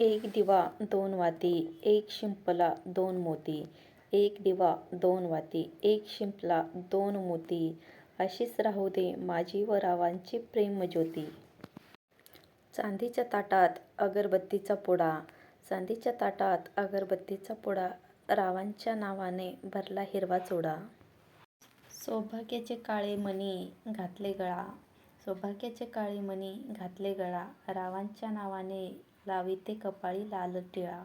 एक दिवा दोन वाती एक शिंपला दोन मोती. एक दिवा दोन वाती एक शिंपला दोन मोती. अशीच राहू दे माझी व रावांची प्रेमज्योती. चांदीच्या ताटात अगरबत्तीचा पुडा. चांदीच्या ताटात अगरबत्तीचा पुडा. रावांच्या नावाने भरला हिरवा चुडा. सौभाग्याचे काळे मणी घातले गळा. सौभाग्याचे काळी मणी घातले गळा रावांच्या नावाने लाविते कपाळी लाल टिळा.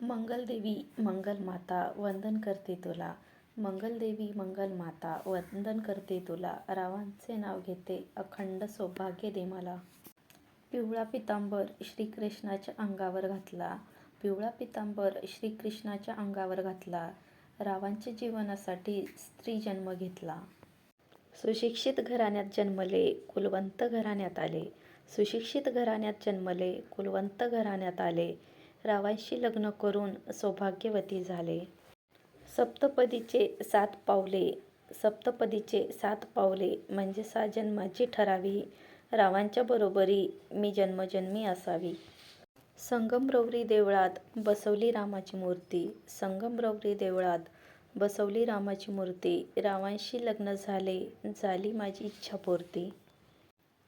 मंगलदेवी मंगलमाता वंदन करते तुला. मंगलदेवी मंगलमाता वंदन करते तुला. रावांचे नाव घेते अखंड सौभाग्य दे मला. पिवळा पितांबर श्रीकृष्णाच्या अंगावर घातला. पिवळा पितांबर श्रीकृष्णाच्या अंगावर घातला. रावांच्या जीवनासाठी स्त्री जन्म घेतला. सुशिक्षित घराण्यात जन्मले कुलवंत घराण्यात आले. सुशिक्षित घराण्यात जन्मले कुलवंत घराण्यात आले. रावांशी लग्न करून सौभाग्यवती झाले. सप्तपदीचे सात पावले सप्तपदीचे सात पावले म्हणजे सा जन्माची ठरावी. रावांच्या बरोबरी मी जन्मजन्मी असावी. संगमरवरी देवळात बसवली रामाची मूर्ती. संगमरवरी देवळात बसवली रामाची मूर्ती. रावांशी लग्न झाले झाली माझी इच्छा पूर्ती.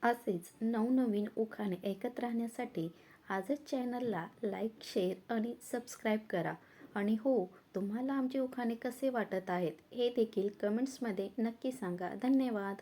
असेच नवनवीन उखाणे ऐकत राहण्यासाठी आजच चॅनलला लाईक शेअर आणि सबस्क्राईब करा. आणि हो तुम्हाला आमचे उखाणे कसे वाटत आहेत हे देखील कमेंट्समध्ये नक्की सांगा. धन्यवाद.